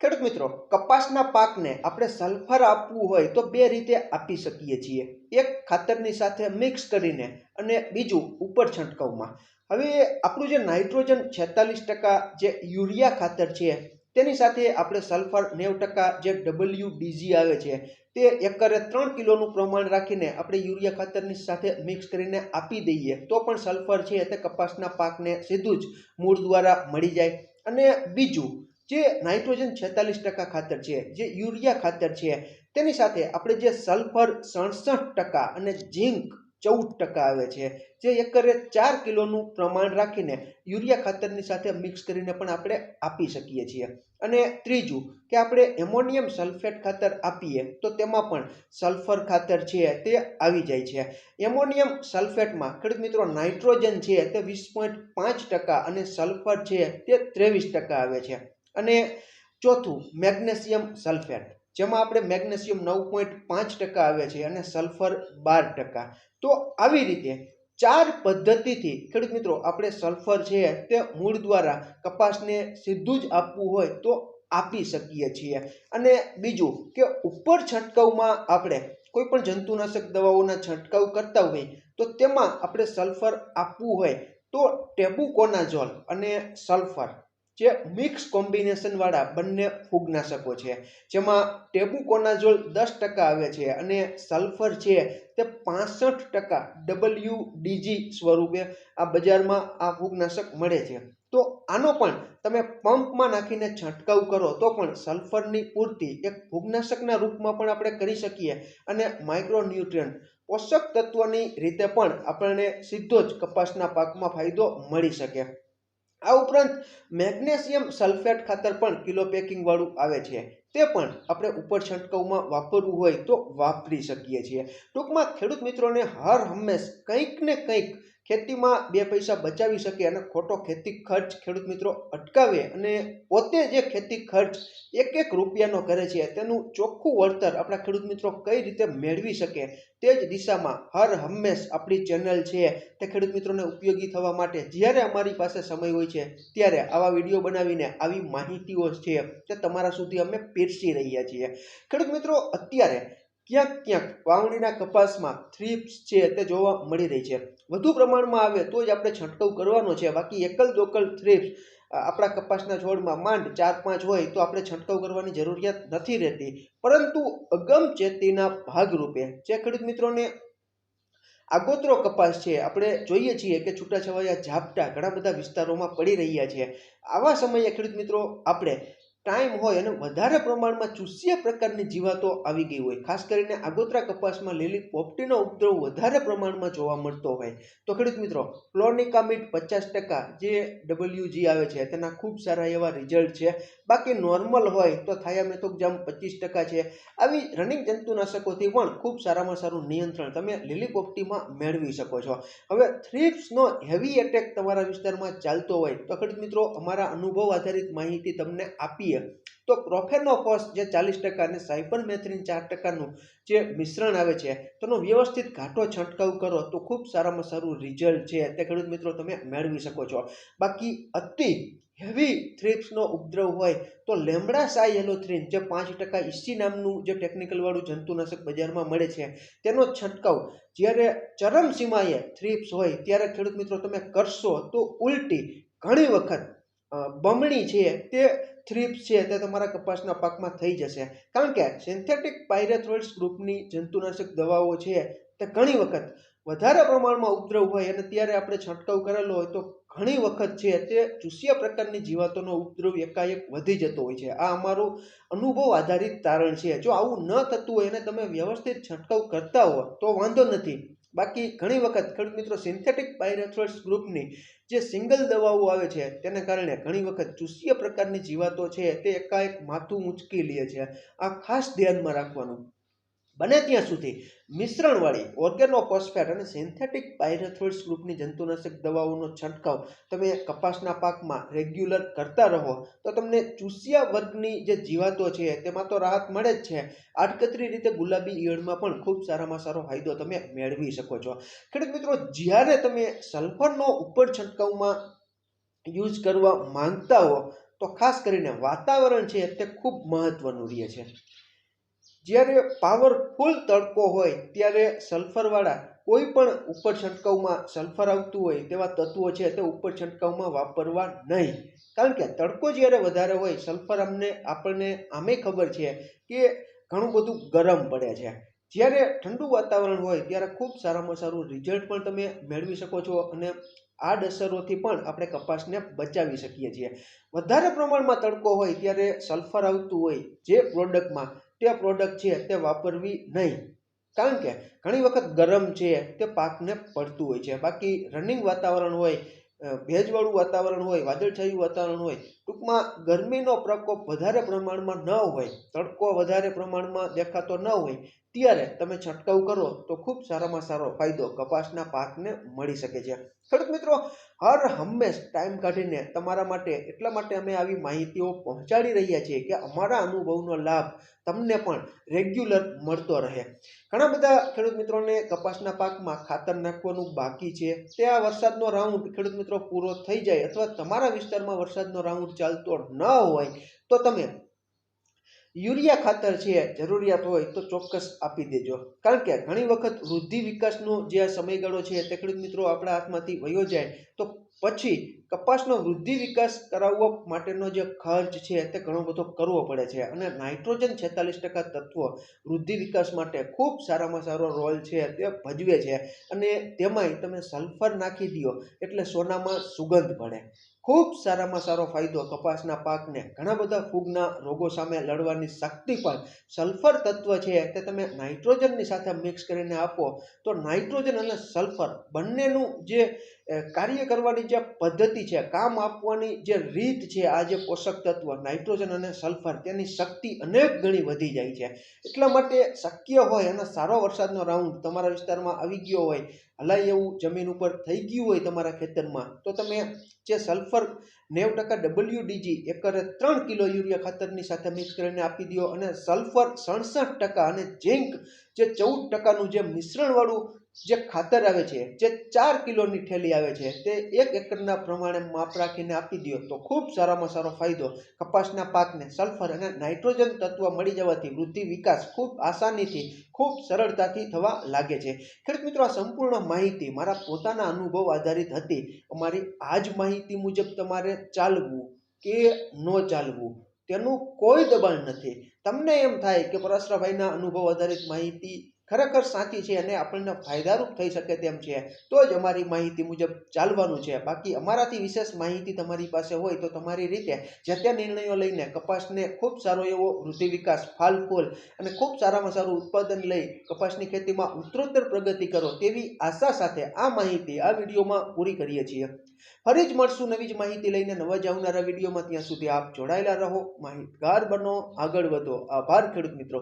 ખેડૂત મિત્રો, કપાસના પાકને આપણે સલ્ફર આપવું હોય તો બે રીતે આપી શકીએ છીએ. એક ખાતરની સાથે મિક્સ કરીને અને બીજું ઉપર છંટકાવમાં. હવે આપણું જે નાઇટ્રોજન છેતાલીસ ટકા જે યુરિયા ખાતર છે, તેની સાથે આપણે સલ્ફર નેવ ટકા જે ડબલ્યુ બીજી આવે છે, તે એકરે ત્રણ કિલોનું પ્રમાણ રાખીને આપણે યુરિયા ખાતરની સાથે મિક્સ કરીને આપી દઈએ, તો પણ સલ્ફર છે તે કપાસના પાકને સીધું જ મૂળ દ્વારા મળી જાય. અને બીજું જે નાઇટ્રોજન છેતાલીસ ટકા ખાતર છે, જે યુરિયા ખાતર છે, તેની સાથે આપણે જે સલ્ફર સડસઠ ટકા અને ઝીંક ચૌદ ટકા આવે છે, જે એકરે ચાર કિલોનું પ્રમાણ રાખીને યુરિયા ખાતરની સાથે મિક્સ કરીને પણ આપણે આપી શકીએ છીએ. અને ત્રીજું કે આપણે એમોનિયમ સલ્ફેટ ખાતર આપીએ તો તેમાં પણ સલ્ફર ખાતર છે તે આવી જાય છે. એમોનિયમ સલ્ફેટમાં ખેડૂત મિત્રો નાઇટ્રોજન છે તે વીસ પોઈન્ટ પાંચ ટકા અને સલ્ફર છે તે ત્રેવીસ ટકા આવે છે. અને ચોથું, મેગ્નેશિયમ સલ્ફેટ, જેમાં આપણે મેગ્નેશિયમ નવ પોઈન્ટ પાંચ ટકા આવે છે અને સલ્ફર બાર ટકા. તો આવી રીતે ચાર પદ્ધતિથી, ખેડૂત મિત્રો, આપણે સલ્ફર છે તે મૂળ દ્વારા કપાસને સીધું જ આપવું હોય તો આપી શકીએ છીએ. અને બીજું કે ઉપર છંટકાવમાં આપણે કોઈ પણ જંતુનાશક દવાઓના છંટકાવ કરતા હોય તો તેમાં આપણે સલ્ફર આપવું હોય તો ટેબુકોનાઝોલ અને સલ્ફર. જે મિક્સ કોમ્બિનેશનવાળા બંને ફૂગનાશકો છે, જેમાં ટેબુકોનાઝોલ દસ ટકા આવે છે અને સલ્ફર છે તે પાસઠ ટકા ડબલ્યુ ડીજી સ્વરૂપે આ બજારમાં આ ફૂગનાશક મળે છે. તો આનો પણ તમે પંપમાં નાખીને છંટકાવ કરો તો પણ સલ્ફરની પૂર્તિ એક ફૂગનાશકના રૂપમાં પણ આપણે કરી શકીએ અને માઇક્રોન્યુટ્રિયન્ટ પોષક તત્વની રીતે પણ આપણને સીધો જ કપાસના પાકમાં ફાયદો મળી શકે. આ ઉપરાંત મેગ્નેશિયમ સલ્ફેટ ખાતર પણ કિલો પેકિંગવાળું આવે છે. તે પણ આપણે ઉપર છંટકાવમાં વાપરવું હોય તો વાપરી શકીએ છીએ. ટૂંકમાં ખેડૂત મિત્રોને હર હંમેશ કંઈક ને કંઈક ખેતીમાં બે પૈસા બચાવી શકે અને ખોટો ખેતી ખર્ચ ખેડૂત મિત્રો અટકાવે અને પોતે જે ખેતી ખર્ચ એક એક રૂપિયાનો કરે છે, તેનું ચોખ્ખું વળતર આપણા ખેડૂત મિત્રો કઈ રીતે મેળવી શકે તે જ દિશામાં હર હંમેશ આપણી ચેનલ છે તે ખેડૂત મિત્રોને ઉપયોગી થવા માટે જ્યારે અમારી પાસે સમય હોય છે ત્યારે આવા વીડિયો બનાવીને આવી માહિતીઓ છે તે તમારા સુધી અમે પીરસી રહ્યા છીએ. ખેડૂત મિત્રો, અત્યારે ક્યાંક ક્યાંક વાવણીના કપાસમાં થ્રીપ્સ છે તે જોવા મળી રહી છે. વધુ પ્રમાણમાં આવે તો જ આપણે છંટકાવ કરવાનો છે. બાકી એકલ દોકલ થ્રીપ્સ આપણા કપાસના છોડમાં માંડ ચાર પાંચ હોય તો આપણે છંટકાવ કરવાની જરૂરિયાત નથી રહેતી. પરંતુ અગમચેતીના ભાગરૂપે, જે ખેડૂત મિત્રોને આગોતરો કપાસ છે, આપણે જોઈએ છીએ કે છૂટાછવાયા ઝાપટા ઘણા બધા વિસ્તારોમાં પડી રહ્યા છે. આવા સમયે ખેડૂત મિત્રો, આપણે ટાઈમ હોય અને વધારે પ્રમાણમાં ચૂસ્યા પ્રકારની જીવાતો આવી ગઈ હોય. ખાસ કરીને આગોતરા કપાસમાં લીલી પોપટીનો ઉપદ્રવ વધારે પ્રમાણમાં જોવા મળતો હોય. તો ખેડૂત મિત્રો ક્લોનિકામિટ પચાસ ટકા જે ડબલ્યુજી આવે છે, તેના ખૂબ સારા એવા રિઝલ્ટ છે. બાકી નોર્મલ હોય તો થાયામેથોક્જામ પચીસ ટકા છે. આવી રનિંગ જંતુનાશકોથી પણ ખૂબ સારામાં સારું નિયંત્રણ તમે લીલીપોપટીમાં મેળવી શકો છો. હવે થ્રીપ્સનો હેવી એટેક તમારા વિસ્તારમાં ચાલતો હોય તો ખેડૂત મિત્રો અમારા અનુભવ આધારિત માહિતી તમને આપીએ. તો પ્રોફેનોફોસ જે ચાલીસ ટકા અને સાયપરમેથ્રિન ચાર ટકાનું જે મિશ્રણ આવે છે, તેનો વ્યવસ્થિત ઘાટો છંટકાવ કરો તો ખૂબ સારામાં સારું રિઝલ્ટ છે. તે ખેડૂત મિત્રો તમે મેળવી શકો છો. બાકી અતિ હેવી થ્રિપ્સનો ઉપદ્રવ હોય તો લેમડા સાયલોથ્રીન જે પાંચ ટકા ઇસી નામનું જે ટેકનિકલવાળું જંતુનાશક બજારમાં મળે છે, તેનો છંટકાવ. જ્યારે ચરમસીમાએ થ્રિપ્સ હોય, ત્યારે ખેડૂત મિત્રો તમે કરશો તો ઉલટી ઘણી વખત બમણી છે, તે થ્રિપ્સ છે, તે તમારા કપાસના પાકમાં થઈ જશે. કારણ કે સિન્થેટિક પાયરેથ્રોઇડ્સ ગ્રુપની જંતુનાશક દવાઓ છે, તે ઘણી વખત વધારે પ્રમાણમાં ઉપદ્રવ હોય અને ત્યારે આપણે છંટકાવ કરેલો હોય તો ઘણી વખત છે તે ચૂસ્યા પ્રકારની જીવાતોનો ઉપદ્રવ એકાએક વધી જતો હોય છે. આ અમારું અનુભવ આધારિત તારણ છે. જો આવું ન થતું હોય અને તમે વ્યવસ્થિત છંટકાવ કરતા હો તો વાંધો નથી. બાકી ઘણી વખત ખેડૂત મિત્રો સિન્થેટિક પાયરેથ્રોઇડ્સ ગ્રુપની જે સિંગલ દવાઓ આવે છે તેને કારણે ઘણી વખત ચૂસ્ય પ્રકારની જીવાતો છે તે એકાએક માથું ઊંચકી લે છે. આ ખાસ ધ્યાનમાં રાખવાનું. બને ત્યાં સુધી. મિશ્રણવાળી ઓર્ગેનોફોસ્ફેટ અને સિન્થેટિક પાયરેથોઇડ્સ ગ્રુપની જંતુનાશક દવાઓનો છંટકાવ. તમે કપાસના પાકમાં રેગ્યુલર કરતા રહો, તો તમને ચૂસિયા વર્ગની જે જીવાતો છે, તેમાં તો રાહત મળે જ છે. આડકતરી રીતે ગુલાબી ઈયળમાં પણ ખૂબ સારામાં સારો ફાયદો તમે મેળવી શકો છો. ખેડૂત મિત્રો, જ્યારે તમે સલ્ફરનો ઉપર છંટકાવમાં યુઝ કરવા માંગતા હો, તો ખાસ કરીને વાતાવરણ છે, તે ખૂબ મહત્વનું રહે છે. જ્યારે પાવરફુલ તડકો હોય, ત્યારે સલ્ફરવાળા કોઈ પણ ઉપર છંટકાવમાં સલ્ફર આવતું હોય, તેવા તત્વો છે તે ઉપર છંટકાવમાં વાપરવા નહીં. કારણ કે તડકો જ્યારે વધારે હોય સલ્ફર અમને, આપણને આમે ખબર છે કે ઘણું બધું ગરમ પડે છે. જ્યારે ઠંડુ વાતાવરણ હોય, ત્યારે ખૂબ સારામાં સારું રિઝલ્ટ પણ તમે મેળવી શકો છો અને આડઅસરોથી પણ આપણે કપાસને બચાવી શકીએ છીએ. વધારે પ્રમાણમાં તડકો હોય, ત્યારે સલ્ફર આવતું હોય, જે પ્રોડક્ટમાં તે પ્રોડક્ટ છે તે વાપરવી નહીં. કારણ કે ઘણી વખત ગરમ છે તે પાકને પડતું હોય છે. બાકી રનિંગ વાતાવરણ હોય ભેજવાળું વાતાવરણ હોય, વાદળછાયું વાતાવરણ હોય, ટૂંકમાં ગરમીનો પ્રકોપ વધારે પ્રમાણમાં ન હોય, તડકો વધારે પ્રમાણમાં દેખાતો ન હોય ત્યારે તમે છંટકાવ કરો તો ખૂબ સારામાં સારો ફાયદો કપાસના પાકને મળી શકે છે. ખેડૂત મિત્રો, હર હંમેશ ટાઈમ કાઢીને તમારા માટે, એટલા માટે અમે આવી માહિતીઓ પહોંચાડી રહ્યા છીએ કે અમારા અનુભવનો લાભ તમને પણ રેગ્યુલર મળતો રહે. ઘણા બધા ખેડૂત મિત્રોને કપાસના પાકમાં ખાતર નાખવાનું બાકી છે. તે આ વરસાદનો રાઉન્ડ ખેડૂત મિત્રો પૂરો થઈ જાય અથવા તમારા વિસ્તારમાં વરસાદનો રાઉન્ડ ચાલતો ન હોય, તો તમે યુરિયા ખાતર છે, જરૂરિયાત હોય તો ચોક્કસ આપી દેજો. કારણ કે ઘણી વખત વૃદ્ધિ વિકાસનો જે આ સમયગાળો છે તે ખેડૂત મિત્રો આપણા હાથમાંથી વયો જાય, તો પછી કપાસનો વૃદ્ધિ વિકાસ કરાવવા માટેનો જે ખર્ચ છે, તે ઘણો બધો કરવો પડે છે. અને નાઇટ્રોજન છેતાલીસ ટકા તત્વો વૃદ્ધિ વિકાસ માટે ખૂબ સારામાં સારો રોલ છે, તે ભજવે છે. અને તેમાંય તમે સલ્ફર નાખી દો એટલે સોનામાં સુગંધ પડે. ખૂબ સારામાં સારો ફાયદો કપાસના પાકને ઘણા બધા ફૂગના રોગો સામે લડવાની શક્તિ પણ સલ્ફર તત્વ છે તે તમે નાઇટ્રોજનની સાથે મિક્સ કરીને આપો તો નાઇટ્રોજન અને સલ્ફર બંનેનું જે કાર્ય કરવાની જે પદ્ધતિ છે, કામ આપવાની જે રીત છે, આ જે પોષક તત્વ, નાઇટ્રોજન અને સલ્ફર, તેની શક્તિ અનેક ગણી વધી જાય છે. એટલા માટે શક્ય હોય અને સારો વરસાદનો રાઉન્ડ તમારા વિસ્તારમાં આવી ગયો હોય, હલાય એવું જમીન ઉપર થઈ ગયું હોય તમારા ખેતરમાં, તો તમે જે સલ્ફર નેવ ટકા ડબલ્યુડીજી એકરે ત્રણ કિલો યુરિયા ખાતરની સાથે મિક્સ કરીને આપી દો અને સલ્ફર સડસઠ ટકા અને ઝીંક જે ચૌદ ટકાનું જે મિશ્રણવાળું જે ખાતર આવે છે, જે ચાર કિલોની થેલી આવે છે, તે એક એકરના પ્રમાણે માપ રાખીને આપી દો તો ખૂબ સારામાં સારો ફાયદો. કપાસના પાકને સલ્ફર અને નાઇટ્રોજન તત્વ મળી જવાથી વૃદ્ધિ વિકાસ ખૂબ આસાનીથી, ખૂબ સરળતાથી થવા લાગે છે. ખેડૂત મિત્રો, આ સંપૂર્ણ માહિતી મારા પોતાના અનુભવ આધારિત હતી. અમારી આ જ માહિતી મુજબ તમારે ચાલવું કે ન ચાલવું તેનું કોઈ દબાણ નથી. તમને એમ થાય કે પરાશરાભાઈના અનુભવ આધારિત માહિતી ખરેખર સાચી છે અને આપણને ફાયદારૂપ થઈ શકે તેમ છે. તો જ અમારી માહિતી મુજબ ચાલવાનું છે. બાકી અમારાથી વિશેષ માહિતી તમારી પાસે હોય તો તમારી રીતે જે તે નિર્ણયો લઈને કપાસને ખૂબ સારો એવો વૃદ્ધિ વિકાસ ફાલ ફૂલ અને ખૂબ સારામાં સારું ઉત્પાદન લઈ કપાસની ખેતીમાં ઉત્તરોત્તર પ્રગતિ કરો તેવી આશા સાથે આ માહિતી આ વિડીયોમાં પૂરી કરીએ છીએ. ફરી જ મળશું નવી જ માહિતી લઈને નવા જ આવનારા વિડીયોમાં. ત્યાં સુધી આપ જોડાયેલા રહો. માહિતગાર બનો. આગળ વધો. આભાર ખેડૂત મિત્રો.